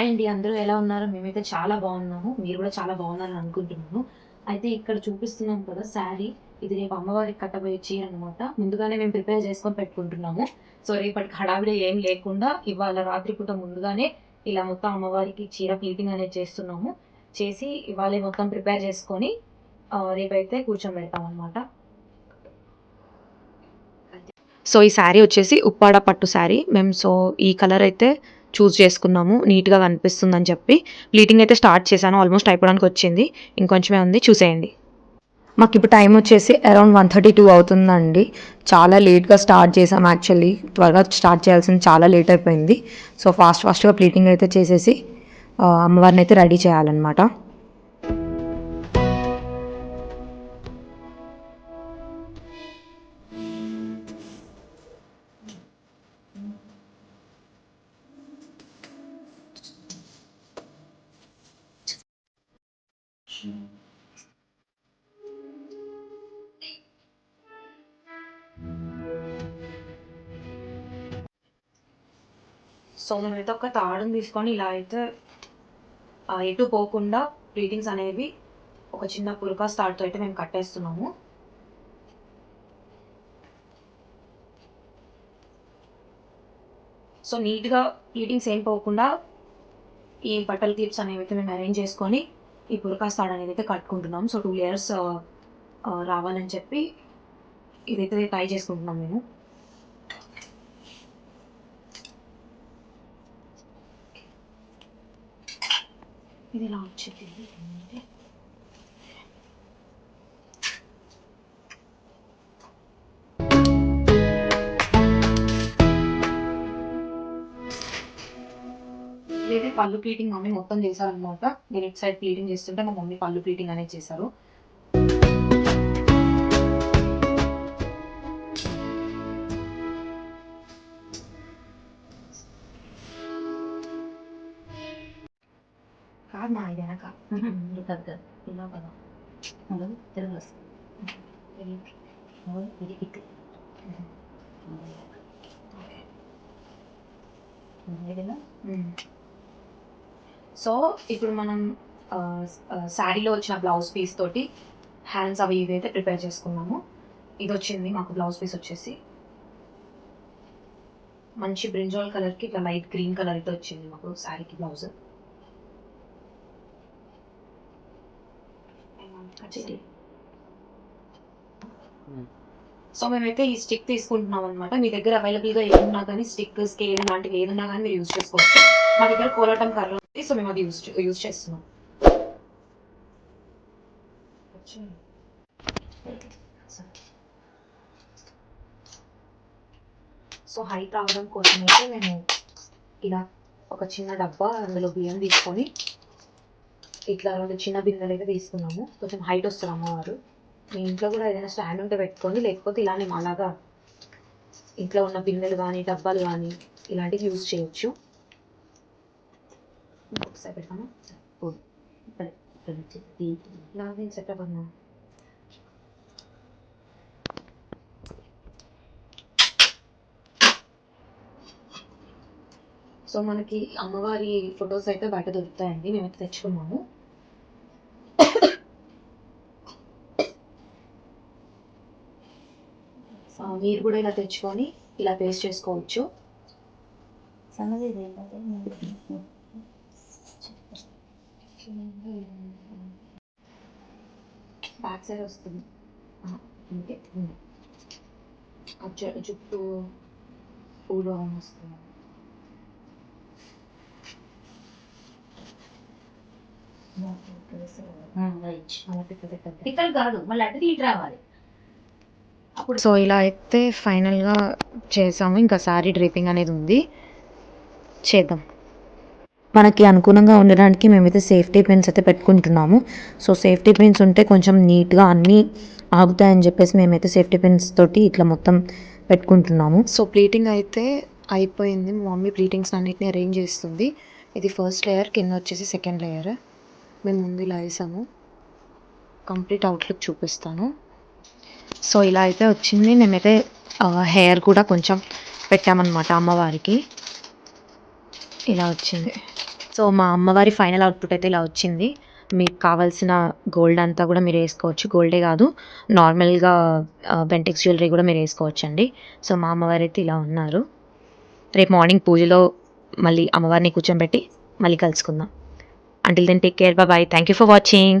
Hi అండి అందరూ ఎలా ఉన్నారు? మేమైతే చాలా బాగున్నాము. మీరు కూడా చాలా బాగున్నారని అనుకుంటున్నాను అయితే ఇక్కడ చూపిస్తున్నాం కదా శారీ. ఇది రేపు అమ్మవారికి కట్టబోయే చీర అనమాట ముందుగానే మేము ప్రిపేర్ చేసుకొని పెట్టుకుంటున్నాము. సో రేపటికి హడావిడి ఏం లేకుండా ఇవాళ రాత్రిపూట ముందుగానే ఇలా మొత్తం అమ్మవారికి చీర క్లీపింగ్ అనేది చేస్తున్నాము. చేసి ఇవాళ మొత్తం ప్రిపేర్ చేసుకొని రేపైతే రేపైతే కూర్చోబెడతాం అనమాట సో ఈ శారీ వచ్చేసి ఉప్పాడ పట్టు శారీ. మేము సో ఈ కలర్ అయితే చూస్ చేసుకున్నాము నీట్గా కనిపిస్తుందని చెప్పి బ్లీటింగ్ అయితే స్టార్ట్ చేశాను. ఆల్మోస్ట్ అయిపోవడానికి వచ్చింది. ఇంకొంచమే ఉంది. చూసేయండి. మాకు ఇప్పుడు టైం వచ్చేసి అరౌండ్ వన్ థర్టీ టూ అవుతుందండి. చాలా లేట్గా స్టార్ట్ చేసాం యాక్చువల్లీ త్వరగా స్టార్ట్ చేయాల్సింది చాలా లేట్ అయిపోయింది. సో ఫాస్ట్ ఫాస్ట్గా ప్లీటింగ్ అయితే చేసేసి అమ్మవారిని అయితే రెడీ చేయాలన్నమాట. సో మేమైతే ఒక తాడుని తీసుకొని ఇలా అయితే ఎటు పోకుండా రీడింగ్స్ అనేవి ఒక చిన్న పుల్కా తాడుతో అయితే మేము కట్టేస్తున్నాము. సో నీట్గా ప్లీటింగ్స్ ఏం పోకుండా ఈ బట్టల క్లిప్స్ అనేవి అయితే మేము అరేంజ్ చేసుకొని ఈ పుల్కా తాడు అనేది అయితే కట్టుకుంటున్నాం. సో టూ ఇయర్స్ రావాలని చెప్పి ఇదైతే ట్రై చేసుకుంటున్నాం మేము. ఇది ఇలా వచ్చింది? పళ్ళు ప్లీటింగ్ మమ్మీ మొత్తం చేశారనమాట నేను ఇటు సైడ్ ప్లీటింగ్ చేస్తుంటే మా మమ్మీ పళ్ళు ప్లీటింగ్ అనేది చేశారు. కాదు మా ఇది వెనక. ఇది కాదు. ఇలా కదా. తెలుగు ఇది ఇటు. సో ఇప్పుడు మనం శారీలో వచ్చిన బ్లౌజ్ పీస్ తోటి హ్యాండ్స్ అవి ఇవి అయితే ప్రిపేర్ చేసుకున్నాము. ఇది వచ్చింది మాకు బ్లౌజ్ పీస్ వచ్చేసి. మంచి బ్రింజాల్ కలర్కి ఇట్లా లైట్ గ్రీన్ కలర్ అయితే వచ్చింది మాకు శారీకి బ్లౌజ్. సో మేమైతే ఈ స్టిక్ తీసుకుంటున్నాం అనమాట మీ దగ్గర అవైలబుల్గా ఏమున్నా కానీ స్టిక్ స్కేల్ లాంటివి ఏదున్నా కానీ మీరు యూజ్ చేసుకోవచ్చు. మా దగ్గర కోలాటం కర్ర ఉంది సో మేము అది యూజ్ యూజ్ చేస్తున్నాం సో హైట్ రావడం కోసం అయితే మేము ఇలా ఒక చిన్న డబ్బా అందులో బియ్యం తీసుకొని ఇట్లా రెండు చిన్న బిందెలు అయితే తీసుకున్నాము కొంచెం హైట్ వస్తారు అమ్మవారు మీ ఇంట్లో కూడా ఏదైనా స్టాండ్ ఉంటే పెట్టుకోండి లేకపోతే ఇలానే అలాగా ఇంట్లో ఉన్న బిందెలు కానీ డబ్బాలు కానీ ఇలాంటివి యూజ్ చేయొచ్చు ఒకసారి పెడతాను అన్నా సో మనకి అమ్మవారి ఫొటోస్ అయితే బయట దొరుకుతాయండి మేమైతే తెచ్చుకున్నాము సో మీరు కూడా ఇలా తెచ్చుకొని ఇలా పేస్ట్ చేసుకోవచ్చు బ్యాక్ సైడ్ వస్తుంది. జు- జుట్టు పూలు వస్తుంది. ఇక్కడ కాదు మళ్ళీ అటు ఇటు రావాలి. సో ఇలా అయితే ఫైనల్గా చేసాము. ఇంకా శారీ డ్రేపింగ్ అనేది ఉంది. చేద్దాం. మనకి అనుకూలంగా ఉండడానికి మేమైతే సేఫ్టీ పిన్స్ అయితే పెట్టుకుంటున్నాము. సో సేఫ్టీ పిన్స్ ఉంటే కొంచెం నీట్గా అన్నీ ఆగుతాయని చెప్పేసి మేమైతే సేఫ్టీ పిన్స్ తోటి ఇట్లా మొత్తం పెట్టుకుంటున్నాము. సో ప్లీటింగ్ అయితే అయిపోయింది. మా మమ్మీ ప్లీటింగ్స్ అన్నిటిని అరేంజ్ చేస్తుంది. ఇది ఫస్ట్ లేయర్ కింద వచ్చేసి సెకండ్ లేయర్. మేము ముందు ఇలా వేసాము. కంప్లీట్ అవుట్లుక్ చూపిస్తాను. సో ఇలా అయితే వచ్చింది. మేమైతే హెయిర్ కూడా కొంచెం పెట్టామన్నమాట అమ్మవారికి. ఇలా వచ్చింది. సో మా అమ్మవారి ఫైనల్ అవుట్పుట్ అయితే ఇలా వచ్చింది. మీకు కావాల్సిన గోల్డ్ అంతా కూడా మీరు వేసుకోవచ్చు. గోల్డే కాదు నార్మల్గా బెంటెక్స్ జ్యువెలరీ కూడా మీరు వేసుకోవచ్చు అండి సో మా అమ్మవారు అయితే ఇలా ఉన్నారు. రేపు మార్నింగ్ పూజలో మళ్ళీ అమ్మవారిని కూర్చోబెట్టి మళ్ళీ కలుసుకుందాం. Until then take care bye thank you for watching